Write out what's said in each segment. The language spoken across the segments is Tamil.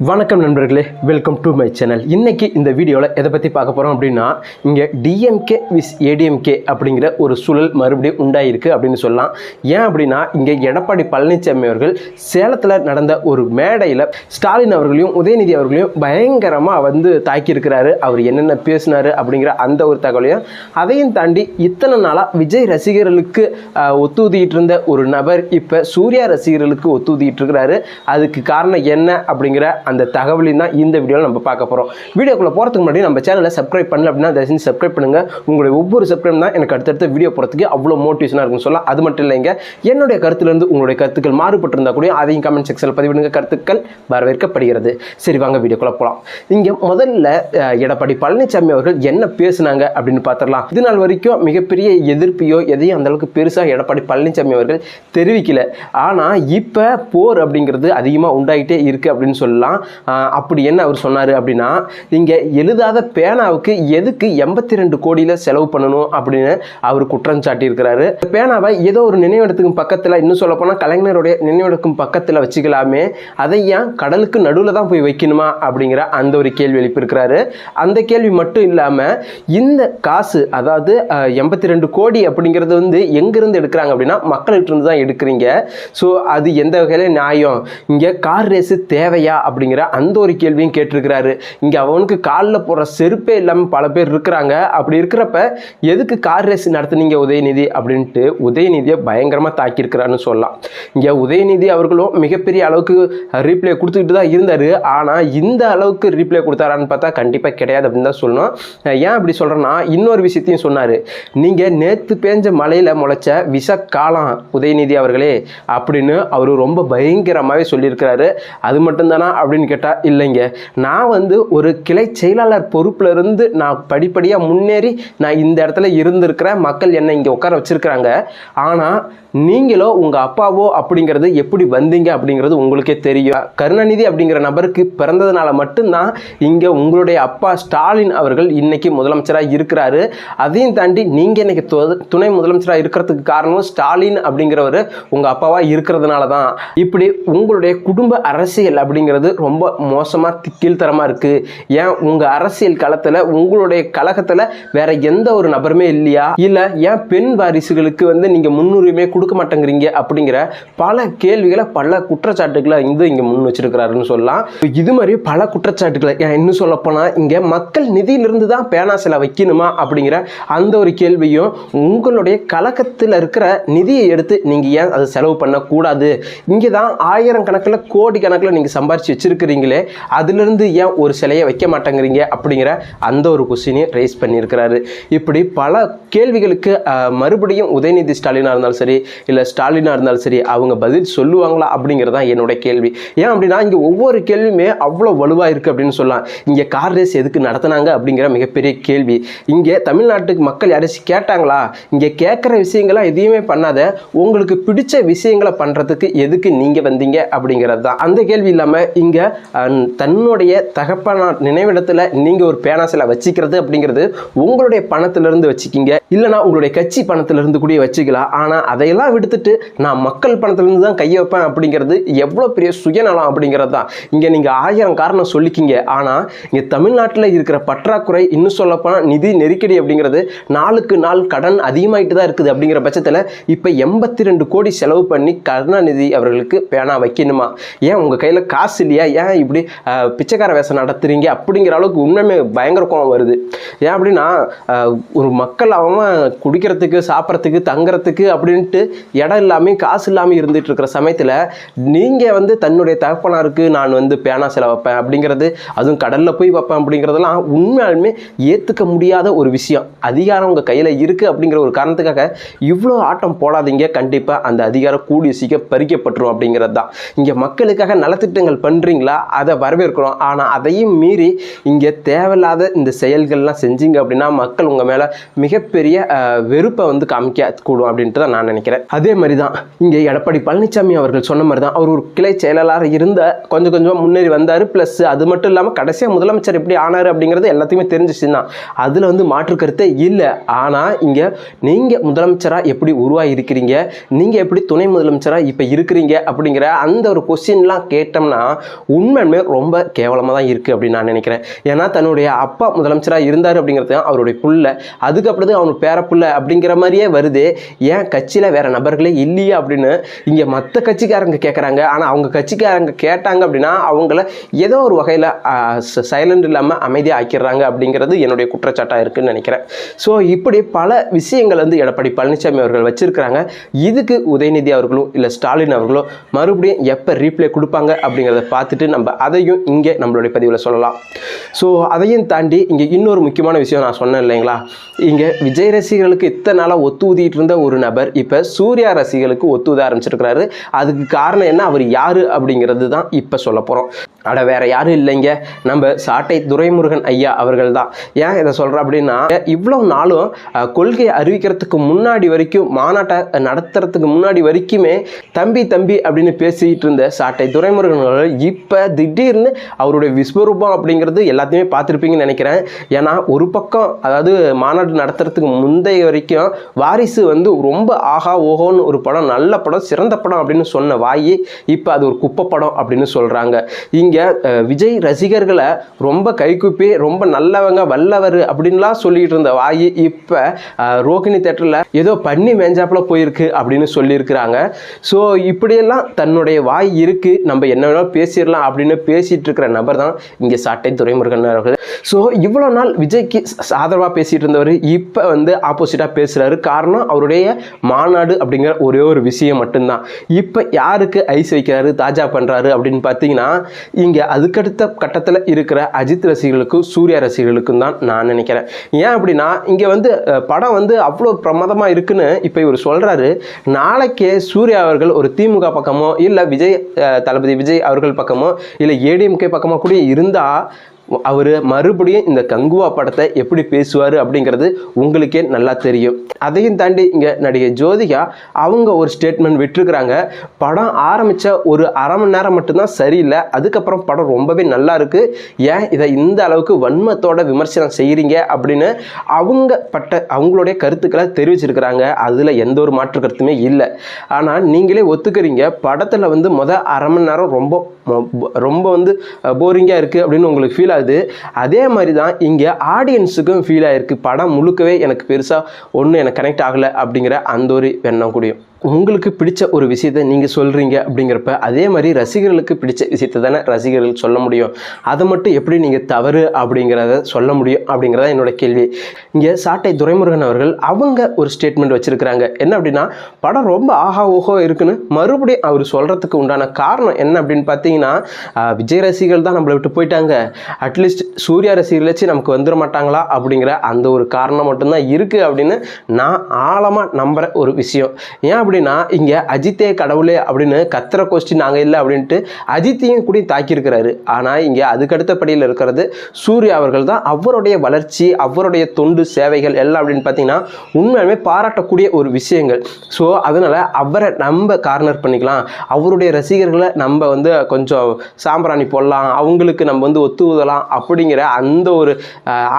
வணக்கம் நண்பர்களே வெல்கம் டு மை சேனல் இன்றைக்கி இந்த வீடியோவில் எதை பற்றி பார்க்க போகிறோம் அப்படின்னா இங்கே டிஎம்கே விஸ் ஏடிஎம்கே அப்படிங்கிற ஒரு சூழல் மறுபடியும் உண்டாயிருக்கு அப்படின்னு சொல்லலாம். ஏன் அப்படின்னா இங்கே எடப்பாடி பழனிசாமி அவர்கள் சேலத்தில் நடந்த ஒரு மேடையில் ஸ்டாலின் அவர்களையும் உதயநிதி அவர்களையும் பயங்கரமாக வந்து தாக்கியிருக்கிறாரு. அவர் என்னென்ன பேசினார் அப்படிங்கிற அந்த ஒரு தகவலையும் அதையும் தாண்டி இத்தனை நாளாக விஜய் ரசிகர்களுக்கு ஆஹ், ஒத்துதிட்டு இருந்த ஒரு நபர் இப்போ சூர்யா ரசிகர்களுக்கு ஒத்துதிட்டு இருக்கிறாரு. அதுக்கு காரணம் என்ன அப்படிங்கிற அந்த தகவலையும் தான் இந்த வீடியோவில் நம்ம பார்க்க போகிறோம் வீடியோக்குள்ளே போகிறதுக்கு முன்னாடி நம்ம சேனலை சப்ஸ்கிரைப் பண்ணல அப்படின்னா தயவு செஞ்சு சப்ஸ்கிரைப் பண்ணுங்கள் உங்களுடைய ஒவ்வொரு சப்ஸ்கிரைப் தான் எனக்கு அடுத்தடுத்த வீடியோ போகிறதுக்கு அவ்வளோ மோட்டிவேஷனாக இருக்கும் சொல்லலாம். அது மட்டும் இல்லைங்க என்னுடைய கருத்துலேருந்து உங்களுடைய கருத்துக்கள் மாறுபட்டிருந்தா கூட அதையும் கமெண்ட் செக்ஷனில் பதிவிடுங்க. கருத்துக்கள் வரவேற்கப்படுகிறது. சரி வாங்க வீடியோக்குள்ளே போகலாம் இங்கே முதல்ல எடப்பாடி பழனிசாமி அவர்கள் என்ன பேசுனாங்க அப்படின்னு பார்த்துடலாம் இது நாள் வரைக்கும் மிகப்பெரிய எதிர்ப்பையோ எதையும் அந்தளவுக்கு பெருசாக எடப்பாடி பழனிசாமி அவர்கள் தெரிவிக்கல. ஆனால் இப்போ போர் அப்படிங்கிறது அதிகமாக உண்டாகிட்டே இருக்குது அப்படின்னு சொல்லலாம். அப்படி என்ன அவர் சொன்னார் அப்படின்னா இங்கே எழுதாத பேனாவுக்கு எதுக்கு எண்பத்தி ரெண்டு கோடியில் செலவு பண்ணணும் அப்படின்னு அவர் குற்றம் சாட்டியிருக்கிறாரு. பேனாவை ஏதோ ஒரு நினைவிடத்துக்கு பக்கத்தில் இன்னும் சொல்லப்போனால் கலைஞருடைய நினைவிடக்கும் பக்கத்தில் வச்சுக்கலாமே அதை ஏன் கடலுக்கு நடுவில் தான் போய் வைக்கணுமா அப்படிங்கிற அந்த ஒரு கேள்வி எழுப்பியிருக்கிறாரு. அந்த கேள்வி மட்டும் இல்லாமல் இந்த காசு அதாவது எண்பத்தி ரெண்டு கோடி அப்படிங்கிறது வந்து எங்கேருந்து எடுக்கிறாங்க அப்படின்னா மக்கள்கிட்ட இருந்து தான் எடுக்கிறீங்க. ஸோ அது எந்த வகையில் நியாயம்? இங்கே கார் ரேஸு தேவையா அப்படிங்கிற அந்த ஒரு கேள்வியும் கேட்டிருக்கிறாரு. இங்கே அவனுக்கு காலில் போடுற செருப்பே இல்லாமல் பல பேர் இருக்கிறாங்க. அப்படி இருக்கிறப்ப எதுக்கு கார் ரேஸ் நடத்துனீங்க உதயநிதி? அப்படின்ட்டு உதயநிதியை பயங்கரமாக தாக்கியிருக்கிறான்னு சொல்லலாம். இங்கே உதயநிதி அவர்களும் மிகப்பெரிய அளவுக்கு ரீப்ளே கொடுத்துக்கிட்டு தான் இருந்தார். ஆனால் இந்த அளவுக்கு ரீப்ளே கொடுத்தாரான்னு பார்த்தா கண்டிப்பாக கிடையாது அப்படின்னு தான் சொல்லணும். ஏன் அப்படி சொல்கிறேன்னா இன்னொரு விஷயத்தையும் சொன்னார். நீங்கள் நேற்று பேஞ்ச மலையில் முளைச்ச விஷ காலம் உதயநிதி அவர்களே அப்படின்னு அவர் ரொம்ப பயங்கரமாகவே சொல்லியிருக்கிறாரு. அது மட்டும்தானா? அப்படின்னு கேட்டால் இல்லைங்க. நான் வந்து ஒரு கிளை செயலாளர் பொறுப்புல இருந்து நான் படிப்படியாக முன்னேறி நான் இந்த இடத்துல இருந்திருக்கிறேன். மக்கள் என்னை இங்கே உட்கார வச்சிருக்கிறாங்க. ஆனால் நீங்களோ உங்கள் அப்பாவோ அப்படிங்கிறது எப்படி வந்தீங்க அப்படிங்கிறது உங்களுக்கே தெரியும். கருணாநிதி அப்படிங்கிற நபருக்கு பிறந்ததுனால மட்டும்தான் இங்கே உங்களுடைய அப்பா ஸ்டாலின் அவர்கள் இன்றைக்கி முதலமைச்சராக இருக்கிறாரு. அதையும் தாண்டி நீங்கள் இன்றைக்கி துணை முதலமைச்சராக இருக்கிறதுக்கு காரணம் ஸ்டாலின் அப்படிங்கிறவர் உங்கள் அப்பாவாக இருக்கிறதுனால தான் இப்படி உங்களுடைய குடும்ப அரசியல் அப்படிங்கிறது ரொம்ப மோசமாக கீழ்த்தரமாக இருக்குது ஏன் உங்கள் அரசியல் களத்தில் உங்களுடைய கழகத்தில் வேற எந்த ஒரு நபருமே இல்லையா? இல்லை ஏன் பெண் வாரிசுகளுக்கு வந்து நீங்கள் முன்னுரிமை கொடுக்க மாட்டேங்கிறீங்க அப்படிங்கிற பல கேள்விகளை பல குற்றச்சாட்டுகளை வந்து இங்கே முன் வச்சிருக்கிறாருன்னு சொல்லலாம். இது மாதிரி பல குற்றச்சாட்டுகளை ஏன் இன்னும் சொல்லப்போனால் இங்கே மக்கள் நிதியிலிருந்து தான் பேனா சில வைக்கணுமா அப்படிங்கிற அந்த ஒரு கேள்வியும் உங்களுடைய கழகத்தில் இருக்கிற நிதியை எடுத்து நீங்கள் ஏன் அதை செலவு பண்ணக்கூடாது? இங்கே தான் ஆயிரம் கணக்கில் கோடி கணக்கில் நீங்கள் சம்பாரிச்சு வச்சுருக்கிறீங்களே அதிலிருந்து ஏன் ஒரு சிலையை வைக்க மாட்டேங்கிறீங்க அப்படிங்கிற அந்த ஒரு கொஸ்டினையும் ரைஸ் பண்ணியிருக்கிறாரு. இப்படி பல கேள்விகளுக்கு மறுபடியும் உதயநிதி ஸ்டாலினாக இருந்தாலும் சரி இல்லை ஸ்டாலினாக இருந்தாலும் சரி அவங்க பதில் சொல்லுவாங்களா அப்படிங்கிறது தான் என்னோட கேள்வி. ஏன் அப்படின்னா இங்கே ஒவ்வொரு கேள்வியுமே அவ்வளோ வலுவாக இருக்குது அப்படின்னு சொல்லலாம். இங்கே கார் ரேஸ் எதுக்கு நடத்தினாங்க அப்படிங்கிற மிகப்பெரிய கேள்வி. இங்கே தமிழ்நாட்டுக்கு மக்கள் யாராச்சும் கேட்டாங்களா? இங்கே கேட்குற விஷயங்கள்லாம் எதையுமே பண்ணாத உங்களுக்கு பிடிச்ச விஷயங்களை பண்ணுறதுக்கு எதுக்கு நீங்கள் வந்தீங்க அப்படிங்கிறது தான். அந்த கேள்வி இல்லாமல் இங்கே தன்னுடைய தகப்பன நினைவிடத்தில் நீங்கள் ஒரு பேனா சிலை வச்சுக்கிறது அப்படிங்கிறது உங்களுடைய பணத்திலிருந்து வச்சுக்கிங்க. இல்லைனா உங்களுடைய கட்சி பணத்திலிருந்து கூட வச்சுக்கலாம் ஆனால் அதையெல்லாம் விடுத்துட்டு நான் மக்கள் பணத்திலிருந்து தான் கையை வைப்பேன் அப்படிங்கிறது எவ்வளோ பெரிய சுயநலம் அப்படிங்கிறது தான். இங்கே நீங்கள் ஆயிரம் காரணம் சொல்லிக்கிங்க. ஆனால் இங்கே தமிழ்நாட்டில் இருக்கிற பற்றாக்குறை இன்னும் சொல்லப்போனால் நிதி நெருக்கடி அப்படிங்கிறது நாளுக்கு நாள் கடன் அதிகமாகிட்டு தான் இருக்குது அப்படிங்கிற பட்சத்தில் இப்போ எண்பத்தி ரெண்டு கோடி செலவு பண்ணி கருணாநிதி அவர்களுக்கு பேனா வைக்கணுமா? ஏன் உங்கள் கையில் காசு இல்லையா? ஏன் இப்படி பிச்சைக்கார வேஷம் நடத்துறீங்க அப்படிங்கிற அளவுக்கு உண்மையுமே பயங்கர கோவம் வருது. ஏன் அப்படின்னா ஒரு மக்கள் அவன் குடிக்கிறதுக்கு சாப்பிட்றதுக்கு தங்குறதுக்கு அப்படின்ட்டு இடம் இல்லாமல் காசு இல்லாமல் இருந்துட்டு இருக்கிற சமயத்தில் நீங்கள் வந்து தன்னுடைய தகப்பனாருக்கு நான் வந்து பேனா செல வைப்பேன் அப்படிங்கிறது அதுவும் கடலில் போய் வைப்பேன் அப்படிங்கிறதெல்லாம் உண்மையாலுமே ஏற்றுக்க முடியாத ஒரு விஷயம். அதிகாரம் உங்கள் கையில் இருக்குது அப்படிங்கிற ஒரு காரணத்துக்காக இவ்வளோ ஆட்டம் போடாதீங்க. கண்டிப்பாக அந்த அதிகாரம் கூடிய சீக்கிரம் பறிக்கப்பட்டுரும் அப்படிங்கிறது தான். இங்கே மக்களுக்காக நலத்திட்டங்கள் பண்ணுறீங்க செஞ்சீங்களா? அதை வரவேற்கிறோம். ஆனால் அதையும் மீறி இங்கே தேவையில்லாத இந்த செயல்கள்லாம் செஞ்சீங்க அப்படின்னா மக்கள் உங்கள் மேலே மிகப்பெரிய வெறுப்பை வந்து காமிக்க கூடும் அப்படின்ட்டு தான் நான் நினைக்கிறேன். அதே மாதிரி தான் இங்கே எடப்பாடி பழனிசாமி அவர்கள் சொன்ன மாதிரி தான் அவர் ஒரு கிளை செயலாளராக இருந்த கொஞ்சம் கொஞ்சம் முன்னேறி வந்தார். ப்ளஸ் அது மட்டும் இல்லாமல் கடைசியாக முதலமைச்சர் எப்படி ஆனார் அப்படிங்கிறது எல்லாத்தையுமே தெரிஞ்சிச்சு தான் அதில் வந்து மாற்று கருத்தே இல்லை. ஆனால் இங்கே நீங்கள் முதலமைச்சராக எப்படி உருவாகி இருக்கிறீங்க நீங்கள் எப்படி துணை முதலமைச்சராக இப்போ இருக்கிறீங்க அப்படிங்கிற அந்த ஒரு கொஸ்டின்லாம் கேட்டோம்னா உண்மையுமே ரொம்ப கேவலமாக தான் இருக்குது அப்படின்னு நான் நினைக்கிறேன். ஏன்னா தன்னுடைய அப்பா முதலமைச்சராக இருந்தார் அப்படிங்கிறது தான் அவருடைய புள்ள. அதுக்கப்புறம் அவனுக்கு பேர அப்படிங்கிற மாதிரியே வருது. ஏன் கட்சியில் வேறு நபர்களே இல்லையே அப்படின்னு இங்கே மற்ற கட்சிக்காரங்க கேட்குறாங்க ஆனால் அவங்க கட்சிக்காரங்க கேட்டாங்க அப்படின்னா அவங்கள ஏதோ ஒரு வகையில் சைலண்ட் இல்லாமல் அமைதியாக ஆக்கிடுறாங்க அப்படிங்கிறது என்னுடைய குற்றச்சாட்டாக இருக்குதுன்னு நினைக்கிறேன். ஸோ இப்படி பல விஷயங்கள் வந்து எடப்பாடி பழனிசாமி அவர்கள் வச்சுருக்கிறாங்க. இதுக்கு உதயநிதி அவர்களும் இல்லை ஸ்டாலின் அவர்களும் மறுபடியும் எப்போ ரீப்ளே கொடுப்பாங்க அப்படிங்கிறத பார்த்துட்டு நம்ம அதையும் இங்கே நம்மளுடைய பதிவில் சொல்லலாம். ஸோ அதையும் தாண்டி இங்கே இன்னொரு முக்கியமான விஷயம் நான் சொன்னேன் இல்லைங்களா? இங்கே விஜய் ரசிகர்களுக்கு இத்தனை நாளாக ஒத்து ஊதிட்டு இருந்த ஒரு நபர் இப்போ சூர்யா ரசிகர்களுக்கு ஒத்து ஊத ஆரம்பிச்சிருக்கிறாரு. அதுக்கு காரணம் என்ன? அவர் யார் அப்படிங்கிறது தான் இப்போ சொல்ல போகிறோம் அட வேற யாரும் இல்லைங்க. நம்ம சாட்டை துரைமுருகன் ஐயா அவர்கள் தான் ஏன் இதை சொல்கிறேன் அப்படின்னா இவ்வளோ நாளும் கொள்கையை அறிவிக்கிறதுக்கு முன்னாடி வரைக்கும் மாநாட்டை நடத்துறதுக்கு முன்னாடி வரைக்குமே தம்பி தம்பி அப்படின்னு பேசிக்கிட்டு இருந்த சாட்டை துரைமுருகன் இப்போ திடீர்னு அவருடைய விஸ்வரூபம் அப்படிங்கிறது எல்லாத்தையுமே பார்த்துருப்பீங்கன்னு நினைக்கிறேன். ஏன்னா ஒரு பக்கம் அதாவது மாநாடு நடத்துறதுக்கு முந்தைய வரைக்கும் வாரிசு வந்து ரொம்ப ஆஹா ஓஹோன்னு ஒரு படம் நல்ல படம் சிறந்த படம் அப்படின்னு சொன்ன வாயி இப்போ அது ஒரு குப்பை படம் அப்படின்னு சொல்கிறாங்க இங்கே விஜய் ரசிகர்களை ரொம்ப கைக்குப்பி ரொம்ப நல்லவங்க வல்லவர் அப்படின்லாம் சொல்லிக்கிட்டு இருந்த வாயி இப்போ ரோகிணி தேட்டரில் ஏதோ பண்ணி மேஞ்சாப்பில் போயிருக்கு அப்படின்னு சொல்லியிருக்கிறாங்க. ஸோ இப்படியெல்லாம் தன்னுடைய வாய் இருக்குது நம்ம என்ன வேணாலும் பேசிடலாம் அப்படின்னு பேசிகிட்டு இருக்கிற நபர் தான் இங்கே சாட்டை துறைமுருகன் அவர்கள். ஸோ இவ்வளோ நாள் விஜய்க்கு ஆதரவாக பேசிகிட்டு இருந்தவர் இப்போ வந்து ஆப்போசிட்டாக பேசுகிறாரு காரணம் அவருடைய மாநாடு அப்படிங்கிற ஒரே ஒரு விஷயம் மட்டும்தான். இப்போ யாருக்கு ஐஸ் வைக்கிறாரு தாஜா பண்ணுறாரு அப்படின்னு பார்த்தீங்கன்னா இங்கே அதுக்கடுத்த கட்டத்தில் இருக்கிற அஜித் ரசிகர்களுக்கும் சூர்யா ரசிகர்களுக்கும் தான் நான் நினைக்கிறேன். ஏன் அப்படின்னா இங்கே வந்து படம் வந்து அவ்வளோ பிரமாதமாக இருக்குன்னு இப்போ இவர் சொல்கிறாரு நாளைக்கே சூர்யா அவர்கள் ஒரு திமுக பக்கமோ இல்லை விஜய் தளபதி விஜய் அவர்கள் பக்கமோ இல்லை ஏடிஎம்கே பக்கமோ கூட இருந்தால் அவர் மறுபடியும் இந்த கங்குவா படத்தை எப்படி பேசுவார் அப்படிங்கிறது உங்களுக்கே நல்லா தெரியும். அதையும் தாண்டி இங்கே நடிகை ஜோதிகா அவங்க ஒரு ஸ்டேட்மெண்ட் விட்டுருக்குறாங்க. படம் ஆரம்பித்த ஒரு அரை மணி நேரம் மட்டும்தான் சரியில்லை. அதுக்கப்புறம் படம் ரொம்பவே நல்லா இருக்குது ஏன் இதை இந்த அளவுக்கு வன்மத்தோட விமர்சனம் செய்கிறீங்க அப்படின்னு அவங்க பட்ட அவங்களுடைய கருத்துக்களை தெரிவிச்சிருக்கிறாங்க. அதில் எந்த ஒரு மாற்று கருத்துமே இல்லை. ஆனால் நீங்களே ஒத்துக்கிறீங்க. படத்தில் வந்து மொதல் அரை மணி நேரம் ரொம்ப ரொம்ப வந்து போரிங்காக இருக்குது அப்படின்னு உங்களுக்கு ஃபீல் ஆகுது அதே மாதிரி தான் இங்கே ஆடியன்ஸுக்கும் ஃபீல் ஆகிருக்கு படம் முழுக்கவே எனக்கு பெருசாக ஒன்றும் எனக்கு கனெக்ட் ஆகலை அப்படிங்கிற அந்த ஒரு எண்ணம் கூடியும். உங்களுக்கு பிடிச்ச ஒரு விஷயத்தை நீங்கள் சொல்கிறீங்க அப்படிங்கிறப்ப அதே மாதிரி ரசிகர்களுக்கு பிடிச்ச விஷயத்தை தானே ரசிகர்கள் சொல்ல முடியும். அதை மட்டும் எப்படி நீங்கள் தவறு அப்படிங்கிறத சொல்ல முடியும் அப்படிங்கிறத என்னோட கேள்வி. இங்கே சாட்டை துரைமுருகன் அவர்கள் அவங்க ஒரு ஸ்டேட்மெண்ட் வச்சுருக்கிறாங்க. என்ன அப்படின்னா படம் ரொம்ப ஆஹா ஓஹோ இருக்குன்னு மறுபடியும் அவர் சொல்கிறதுக்கு உண்டான காரணம் என்ன அப்படின்னு பார்த்தீங்கன்னா விஜய் ரசிகர்கள் தான் நம்மளை விட்டு போயிட்டாங்க. அட்லீஸ்ட் சூர்யா ரசிகர்களாச்சும் நமக்கு வந்துட மாட்டாங்களா அப்படிங்கிற அந்த ஒரு காரணம் மட்டும்தான் இருக்குது அப்படின்னு நான் ஆழமாக நம்புகிற ஒரு விஷயம். ஏன் அப்படின்னா இங்கே அஜித்தே கடவுளே அப்படின்னு கத்துற கொஸ்டின் நாங்கள் இல்லை அப்படின்ட்டு அஜித்தையும் கூட தாக்கியிருக்கிறாரு. ஆனால் இங்கே அதுக்கடுத்த படியில் இருக்கிறது சூர்யா அவர்கள் தான். அவருடைய வளர்ச்சி அவருடைய தொண்டு சேவைகள் எல்லாம் அப்படின்னு பார்த்தீங்கன்னா உண்மையுமே பாராட்டக்கூடிய ஒரு விஷயங்கள். ஸோ அதனால் அவரை நம்ம கார்னர் பண்ணிக்கலாம். அவருடைய ரசிகர்களை நம்ம வந்து கொஞ்சம் சாம்பிராணி போடலாம். அவங்களுக்கு நம்ம வந்து ஒத்து ஊதலாம் அப்படிங்கிற அந்த ஒரு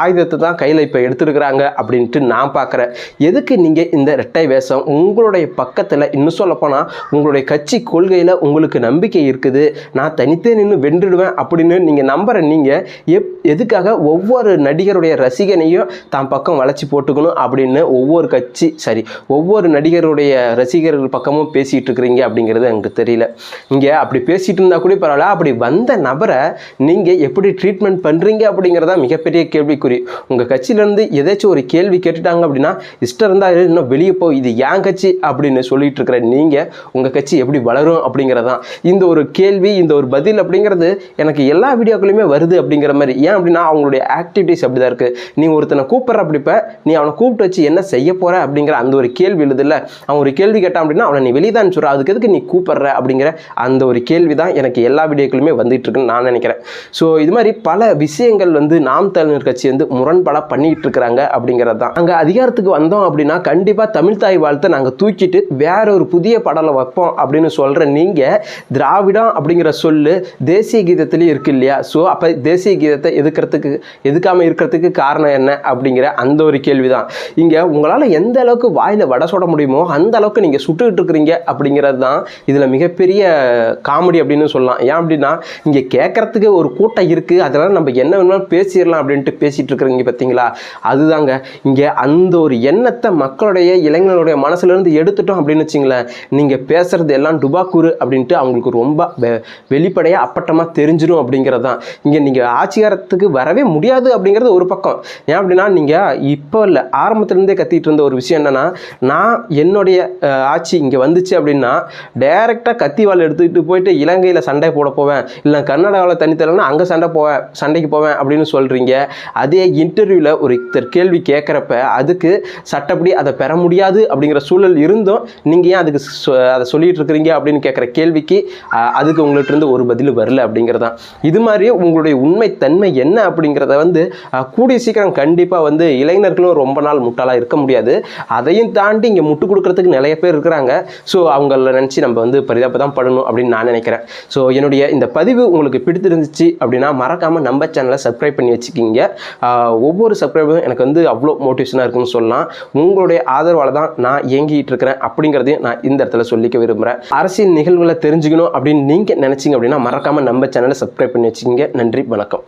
ஆயுதத்தை தான் கையில் இப்போ எடுத்துருக்குறாங்க அப்படின்ட்டு நான் பார்க்குறேன் எதுக்கு நீங்கள் இந்த ரெட்டை வேஷம்? உங்களுடைய பக்கத்தில் இன்னும் சொல்லப்போனால் உங்களுடைய கட்சி கொள்கையில் உங்களுக்கு நம்பிக்கை இருக்குது. நான் தனித்தே நின்று வென்றுடுவேன் அப்படின்னு நீங்கள் நம்புகிற நீங்கள் எப் எதுக்காக ஒவ்வொரு நடிகருடைய ரசிகனையும் தான் பக்கம் வளைச்சி போட்டுக்கணும் அப்படின்னு ஒவ்வொரு கட்சி சரி ஒவ்வொரு நடிகருடைய ரசிகர்கள் பக்கமும் பேசிகிட்டு இருக்கிறீங்க அப்படிங்கிறது எனக்கு தெரியல. இங்கே அப்படி பேசிகிட்டு இருந்தால் கூட பரவாயில்ல. அப்படி வந்த நபரை நீங்கள் எப்படி ட்ரீட்மெண்ட் பண்ணுறீங்க அப்படிங்கிறதா மிகப்பெரிய கேள்விக்குறி. உங்கள் கட்சியிலேருந்து ஏதாச்சும் ஒரு கேள்வி கேட்டுட்டாங்க அப்படின்னா இஷ்டம் இருந்தால் இன்னும் வெளியே போ இது ஏன் கட்சி அப்படின்னு சொல்லிட்டு இருக்கிற நீங்கள் உங்கள் கட்சி எப்படி வளரும் அப்படிங்கிறதான் இந்த ஒரு கேள்வி இந்த ஒரு பதில் அப்படிங்கிறது எனக்கு எல்லா வீடியோக்குள்ளேயுமே வருது அப்படிங்கிற மாதிரி. ஏன் அப்படின்னா அவங்களுடைய ஆக்டிவிட்டிஸ் அப்படி தான் இருக்குது நீ ஒருத்தனை கூப்பிட்ற அப்படிப்ப நீ அவனை கூப்பிட்டு வச்சு என்ன செய்ய போகிற அப்படிங்கிற அந்த ஒரு கேள்வி எழுதுல. அவன் ஒரு கேள்வி கேட்டான் அப்படின்னா அவனை நீ வெளியே தான் சொல்கிற அதுக்கு எதுக்கு நீ கூப்பிடுற அப்படிங்கிற அந்த ஒரு கேள்வி தான் எனக்கு எல்லா வீடியோக்களுமே வந்துட்டு இருக்குன்னு நான் நினைக்கிறேன். ஸோ இது மாதிரி பல விஷயங்கள் வந்து நாம் தலைவர் கட்சி வந்து முரண்பாடாக பண்ணிட்டு இருக்கிறாங்க அப்படிங்கிறது தான் அங்கே அதிகாரத்துக்கு வந்தோம் அப்படின்னா கண்டிப்பாக தமிழ் தாய் வாழ்த்தை நாங்கள் தூக்கிட்டு வேற ஒரு புதிய பாடலை வைப்போம் அப்படின்னு சொல்கிற நீங்கள் திராவிடம் அப்படிங்கிற சொல்லு தேசிய கீதத்துலேயும் இருக்கு இல்லையா? ஸோ அப்போ தேசிய கீதத்தை எதுக்கிறதுக்கு எதுக்காமல் இருக்கிறதுக்கு காரணம் என்ன அப்படிங்கிற அந்த ஒரு கேள்வி தான் இங்கே உங்களால் எந்த அளவுக்கு வாயில் வடை சுட முடியுமோ அந்த அளவுக்கு நீங்கள் சுட்டுக்கிட்டு இருக்கிறீங்க அப்படிங்கிறது தான் இதில் மிகப்பெரிய காமெடி அப்படின்னு சொல்லலாம். ஏன் அப்படின்னா இங்கே கேட்குறதுக்கு ஒரு கூட்டம் இருக்குது அதனால் நம்ம என்ன வேணாலும் பேசிடலாம் அப்படின்ட்டு பேசிகிட்டு இருக்கிறீங்க பார்த்தீங்களா அதுதாங்க. இங்கே அந்த ஒரு எண்ணத்தை மக்களுடைய இளைஞர்களுடைய மனசுலேருந்து எடுத்துட்டோம் அப்படின்னு வச்சிங்களேன் நீங்கள் பேசுகிறது எல்லாம் டுபாக்கூரு அப்படின்ட்டு அவங்களுக்கு ரொம்ப வெ- வெளிப்படையாக அப்பட்டமாக தெரிஞ்சிடும் அப்படிங்கிறது தான் இங்கே நீங்கள் ஆட்சிகாரத்துக்கு வரவே முடியாது அப்படிங்கிறது ஒரு பக்கம். ஏன் அப்படின்னா நீங்கள் இப்போ இல்லை ஆரம்பத்துலேருந்தே கத்திட்டு இருந்த ஒரு விஷயம் என்னென்னா நான் என்னுடைய ஆட்சி இங்கே வந்துச்சு அப்படின்னா டைரெக்டாக கத்தி எடுத்துக்கிட்டு போயிட்டு இலங்கையில் சண்டை போட போவேன். இல்லை கர்நாடகாவில் தண்ணி தரலன்னா அங்கே சண்டை போவேன் சண்டைக்கு போவேன் அப்படின்னு சொல்கிறீங்க அதே இன்டர்வியூவில் ஒரு இத்தர் கேள்வி கேட்குறப்ப அதுக்கு சட்டப்படி அதை பெற முடியாது அப்படிங்கிற சூழல் இருந்தும் நீங்கள் ஏன் அதுக்கு சொ- அதை சொல்லிட்டு இருக்கிறீங்க அப்படின்னு கேட்குற கேள்விக்கு அதுக்கு உங்கள்கிட்ட இருந்து ஒரு பதில் வரல அப்படிங்கிறது தான் இது மாதிரியே உங்களுடைய உண்மை தன்மை என்ன அப்படிங்கிறத வந்து கூடிய சீக்கிரம் கண்டிப்பாக வந்து இளைஞர்களும் ரொம்ப நாள் முட்டாளாக இருக்க முடியாது. அதையும் தாண்டி இங்கே முட்டு கொடுக்கறதுக்கு நிறைய பேர் இருக்கிறாங்க. ஸோ அவங்கள நினச்சி நம்ம வந்து பரிதாபம் தான் படணும் அப்படின்னு நான் நினைக்கிறேன். ஸோ என்னுடைய இந்த பதிவு உங்களுக்கு பிடித்திருந்துச்சு அப்படின்னா மறக்காமல் நம்ம சேனலை சப்ஸ்கிரைப் பண்ணி வச்சுக்கிங்க. ஒவ்வொரு சப்ஸ்கிரைபரும் எனக்கு வந்து அவ்வளோ மோட்டிவேஷனாக இருக்குன்னு சொல்லலாம். உங்களுடைய ஆதரவால் தான் நான் இயங்கிட்டு இருக்கிறேன் அப்படி அப்படிங்கிறதையும் நான் இந்த இடத்துல சொல்லிக்க விரும்புகிறேன் அரசியல் நிகழ்வுகளை தெரிஞ்சுக்கணும் அப்படின்னு நீங்கள் நினச்சிங்க அப்படின்னா மறக்காமல் நம்ம சேனலை சப்ஸ்கிரைப் பண்ணி வச்சுக்கிங்க. நன்றி வணக்கம்.